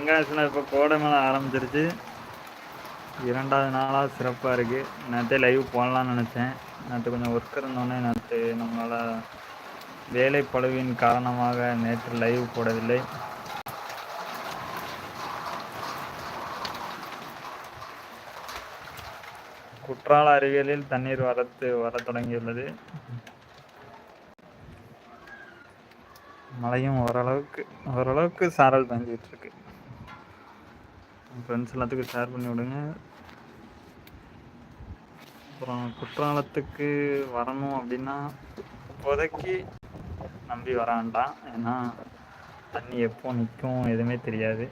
தென்காசியில் இப்போ கோடை மேலே ஆரம்பிச்சிருச்சு. இரண்டாவது நாளாக சிறப்பாக இருக்குது நேற்றே லைவ் போடலான்னு நினச்சேன். நேற்று கொஞ்சம் ஒர்க் இருந்தோடனே நேற்று நம்மளால் வேலை பளுவின் காரணமாக நேற்று லைவ் போடவில்லை. குற்றால அருவியலில் தண்ணீர் வரத்து வரத் தொடங்கியுள்ளது. மழையும் ஓரளவுக்கு ஓரளவுக்கு சாரல் பெஞ்சிட்டு இருக்கு. ஃப்ரெண்ட்ஸ் எல்லாத்துக்கும் ஷேர் பண்ணி விடுங்க. அப்புறம் குற்றாலத்துக்கு வரணும் அப்படின்னா இப்போதைக்கு நம்பி வர வேண்டாம். ஏன்னா தண்ணி எப்போ நிற்கும் எதுவுமே தெரியாது.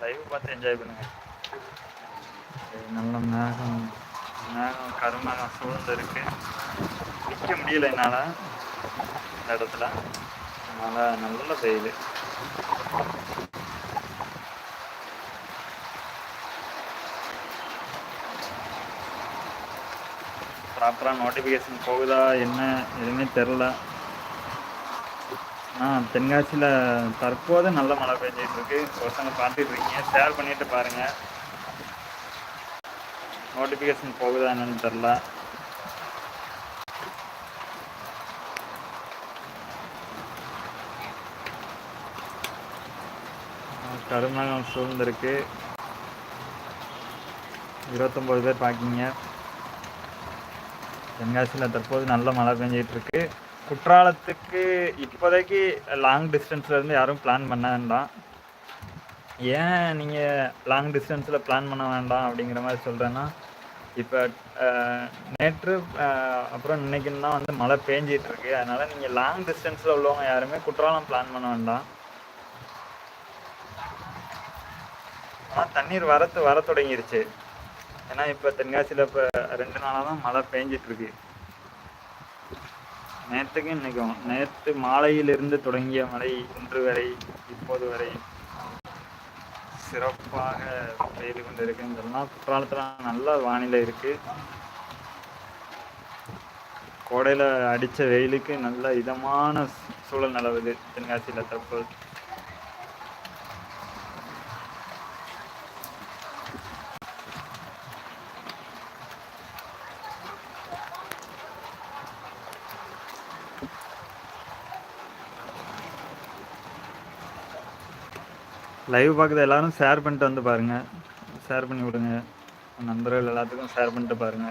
லைவ் பார்த்து என்ஜாய் பண்ணுங்க. நல்ல மேகம். மேகம் கருமேகம் சூழ்ந்து இருக்கு. நிற்க முடியல என்னால் இந்த இடத்துல. நல்லா நல்ல செய்யுது ப்ராப்பராக நோட்டிஃபிகேஷன் போகுதா என்ன எதுவுமே தெரில ஆ தென்காசியில் தற்போது நல்ல மழை பெஞ்சிட்டு ஒருத்தங்க பார்த்துட்டு இருக்கீங்க ஷேர் பண்ணிட்டு பாருங்க. நோட்டிஃபிகேஷன் போகுதா என்னன்னு தெரில கருமேகம் சூழ்ந்திருக்கு. இருபத்தொம்போது பேர் பார்க்கிங்க தென்காசியில் தற்போது நல்ல மழை பெஞ்சிட்டு இருக்கு குற்றாலத்துக்கு இப்போதைக்கு லாங் டிஸ்டன்ஸ்ல இருந்து யாரும் பிளான் பண்ண வேண்டாம். ஏன் நீங்கள் லாங் டிஸ்டன்ஸில் பிளான் பண்ண வேண்டாம் அப்படிங்கிற மாதிரி சொல்கிறேன்னா இப்போ நேற்று அப்புறம் இன்னைக்குன்னு தான் வந்து மழை பேஞ்சிகிட்ருக்கு இருக்கு நீங்கள் லாங் டிஸ்டன்ஸில் உள்ளவங்க யாருமே குற்றாலம் பிளான் பண்ண வேண்டாம். ஆனால் தண்ணீர் வரத்து வர தொடங்கிருச்சு. ஏன்னா இப்போ தென்காசியில் இப்போ ரெண்டு நாளாக தான் மழை பெஞ்சிட்ருக்கு. நேற்றுக்கு இன்றைக்கும் நேற்று மாலையிலிருந்து தொடங்கிய மழை இன்று வரை இப்போது வரை சிறப்பாக பெய்து கொண்டிருக்குன்னு சொன்னால் குற்றாலத்தில் நல்ல வானிலை இருக்குது கோடையில் அடித்த வெயிலுக்கு நல்ல இதமான சூழல் நிலவுது தென்காசியில் தற்போது. லைவ் பார்க்குறது எல்லாரும் ஷேர் பண்ணிட்டு வந்து பாருங்க. ஷேர் பண்ணி விடுங்க. நண்பர்கள் எல்லாத்துக்கும் ஷேர் பண்ணிட்டு பாருங்க.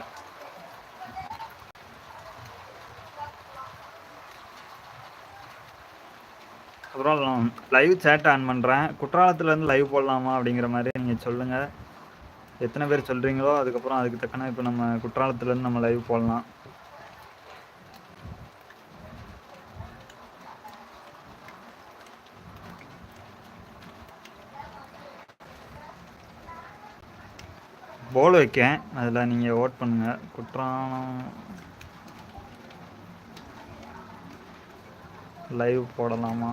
அப்புறம் லைவ் சேட் ஆன் பண்ணுறேன் குற்றாலத்துலேருந்து லைவ் போடலாமா அப்படிங்கிற மாதிரி நீங்கள் சொல்லுங்கள் எத்தனை பேர் சொல்கிறீங்களோ அதுக்கப்புறம் அதுக்கு தக்கன இப்போ நம்ம குற்றாலத்துலேருந்து நம்ம லைவ் போடலாம். போல் வைக்கேன். அதில் நீங்கள் ஓட் பண்ணுங்கள் குற்றாலம். லைவ் போடலாமா?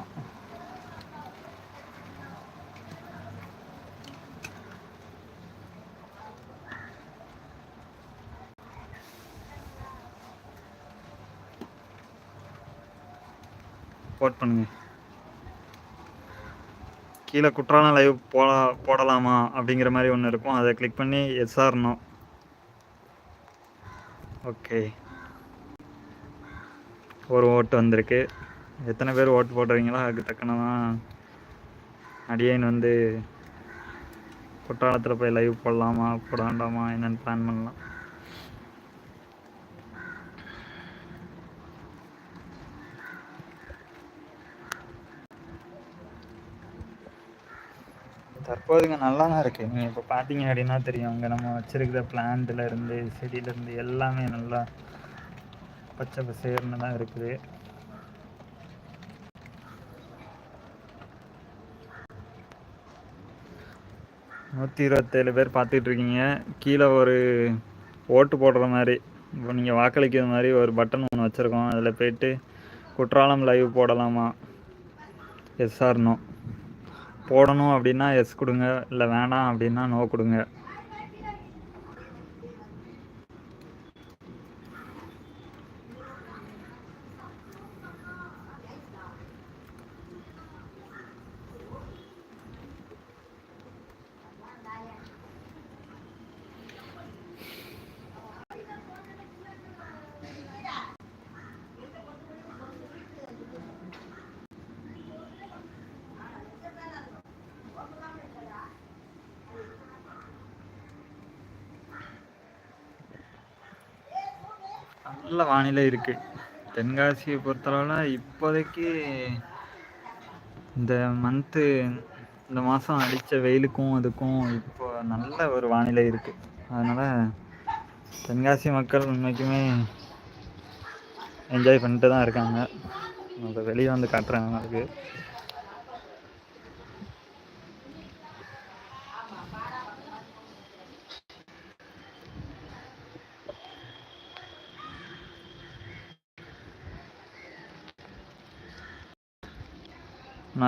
ஓட் பண்ணுங்கள் கீழே குற்றாலம் லைவ் போட போடலாமா அப்படிங்கிற மாதிரி ஒன்று இருக்கும். அதை கிளிக் பண்ணி எஸ் ஓகே ஒரு ஓட்டு வந்திருக்கு. எத்தனை பேர் ஓட்டு போடுறீங்களோ அதுக்கு தக்கனதான் அடியேன் வந்து குற்றாலத்தில் போய் லைவ் போடலாமா போட வேண்டாமா என்னென்னு பிளான் பண்ணலாம். தற்போதுங்க நல்லா தான் இருக்குது நீங்கள் இப்போ பார்த்தீங்க அப்படின்னா தெரியும். அங்கே நம்ம வச்சிருக்கிற பிளான்ட்ல இருந்து செடியில இருந்து எல்லாமே நல்லா பச்சை பசேர்னு தான் இருக்குது. நூற்றி இருபத்தேழு பேர் பார்த்துட்டு இருக்கீங்க. கீழே ஒரு ஓட்டு போடுற மாதிரி இப்போ நீங்கள் வாக்களிக்கிற மாதிரி ஒரு பட்டன் ஒன்று வச்சுருக்கோம். அதில் போயிட்டு குற்றாலம் லைவ் போடலாமா? எஸ் போடணும் அப்படின்னா எஸ் கொடுங்க இல்லை வேணாம் அப்படின்னா நோ கொடுங்க. நல்ல வானிலை இருக்குது தென்காசியை பொறுத்தளவில் இப்போதைக்கு இந்த மந்த்து இந்த மாதம் அடித்த வெயிலுக்கும் அதுக்கும் இப்போ நல்ல ஒரு வானிலை இருக்குது அதனால் தென்காசி மக்கள் இன்னைக்குமே என்ஜாய் பண்ணிட்டு தான் இருக்காங்க. அதை வெளியே வந்து காட்டுறாங்க அதுக்கு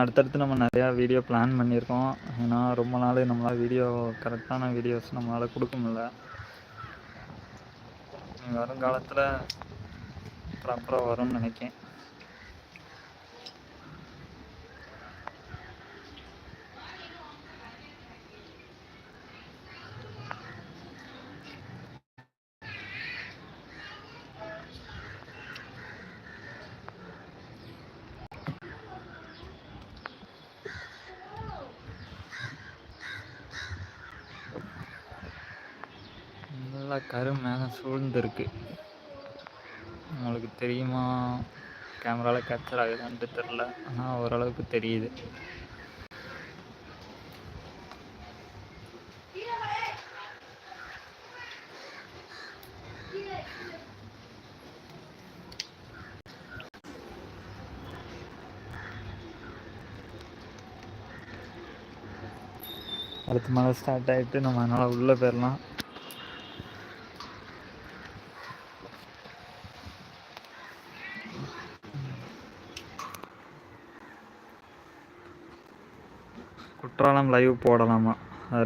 அடுத்தடுத்து நம்ம நிறையா வீடியோ பிளான் பண்ணியிருக்கோம். ஏன்னா ரொம்ப நாள் நம்மளால் வீடியோ கரெக்டான வீடியோஸ் நம்மளால் கொடுக்க முடியல. வருங்காலத்தில் ப்ராப்பராக வரும்னு நினைக்கேன் நல்லா கருமேகம் சூழ்ந்துருக்கு. உங்களுக்கு தெரியுமா? கேமராவில் கேப்சர் ஆகுதான்ட்டு தெரில ஆனால் ஓரளவுக்கு தெரியுது. அடுத்த மழை ஸ்டார்ட் ஆகிட்டு நம்ம அதனால் உள்ளே போயிடலாம் குற்றாலம் லைவ் போடலாமா?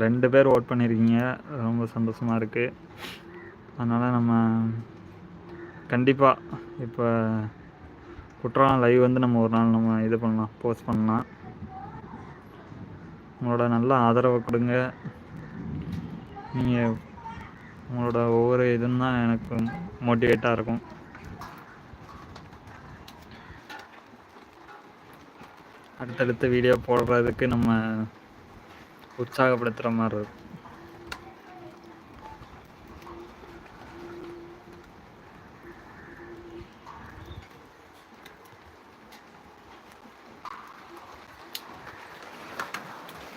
ரெண்டு பேர் ஓட் பண்ணியிருக்கீங்க ரொம்ப சந்தோஷமாக இருக்குது அதனால் நம்ம கண்டிப்பாக இப்போ குற்றாலம் லைவ் வந்து நம்ம ஒரு நாள் நம்ம இது பண்ணலாம் போஸ்ட் பண்ணலாம். உங்களோட நல்ல ஆதரவை கொடுங்க. நீங்கள் உங்களோட ஒவ்வொரு இதுவும் தான் எனக்கு மோட்டிவேட்டாக இருக்கும். அடுத்தடுத்த வீடியோ போடுறதுக்கு நம்ம உற்சாகப்படுத்துகிற மாதிரி இருக்கும்.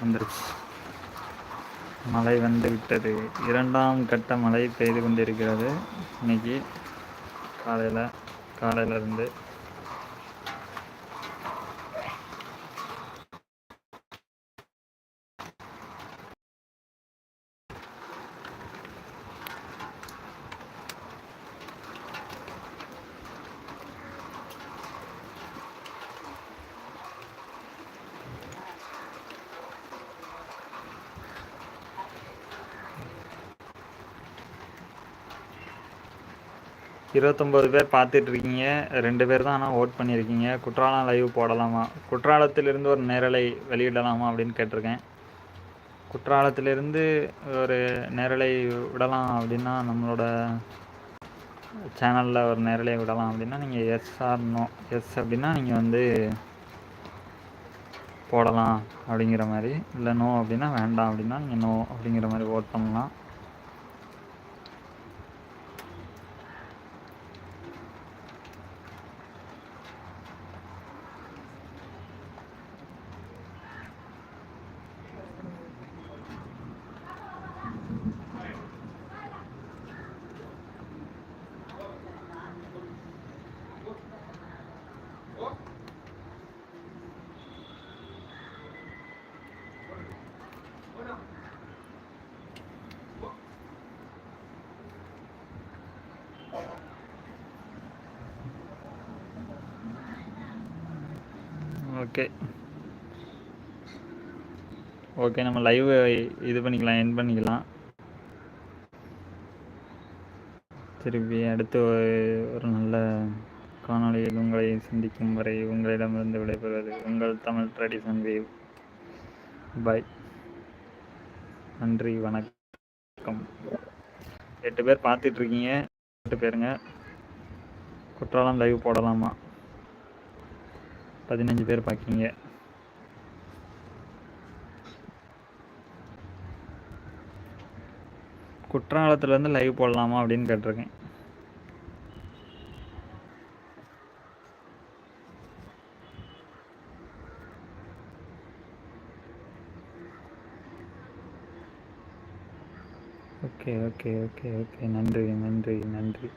வந்துருச்சு. மழை வந்து விட்டது. இரண்டாம் கட்ட மழை பெய்து கொண்டிருக்கிறது. இன்னைக்கு காலையில் காலையிலேருந்து இருபத்தொம்போது பேர் பார்த்துட்டு இருக்கீங்க ரெண்டு பேர் தான் ஆனால் ஓட் பண்ணியிருக்கீங்க. குற்றாலம் லைவ் போடலாமா? குற்றாலத்திலிருந்து ஒரு நேரலை வெளியிடலாமா அப்படின்னு கேட்டிருக்கேன். குற்றாலத்திலிருந்து ஒரு நேரலை விடலாம் அப்படின்னா நம்மளோட சேனலில் ஒரு நேரலை விடலாம் அப்படின்னா நீங்கள் எஸ் ஆர்னோ எஸ் அப்படின்னா நீங்கள் வந்து போடலாம் அப்படிங்கிற மாதிரி. இல்லை நோ அப்படின்னா வேண்டாம் அப்படின்னா நீங்கள் நோ அப்படிங்கிற மாதிரி ஓட் பண்ணலாம். ஓகே. ஓகே நம்ம லைவ் இது பண்ணிக்கலாம் என் பண்ணிக்கலாம். திருப்பி அடுத்து ஒரு நல்ல காணொலியில் உங்களை சந்திக்கும் வரை உங்களிடமிருந்து விடைபெறுவது உங்கள் தமிழ் ட்ரெடிஷன் வேவ். பாய் நன்றி வணக்கம். எட்டு பேர் பார்த்துட்ருக்கீங்க எட்டு பேருங்க. குற்றாலம் லைவ் போடலாமா? பதினஞ்சு பேர் பார்க்கிங்க குற்றாலத்துலேருந்து லைவ் போடலாமா அப்படின்னு கேட்டிருக்கேன். ஓகே ஓகே ஓகே ஓகே நன்றி நன்றி நன்றி.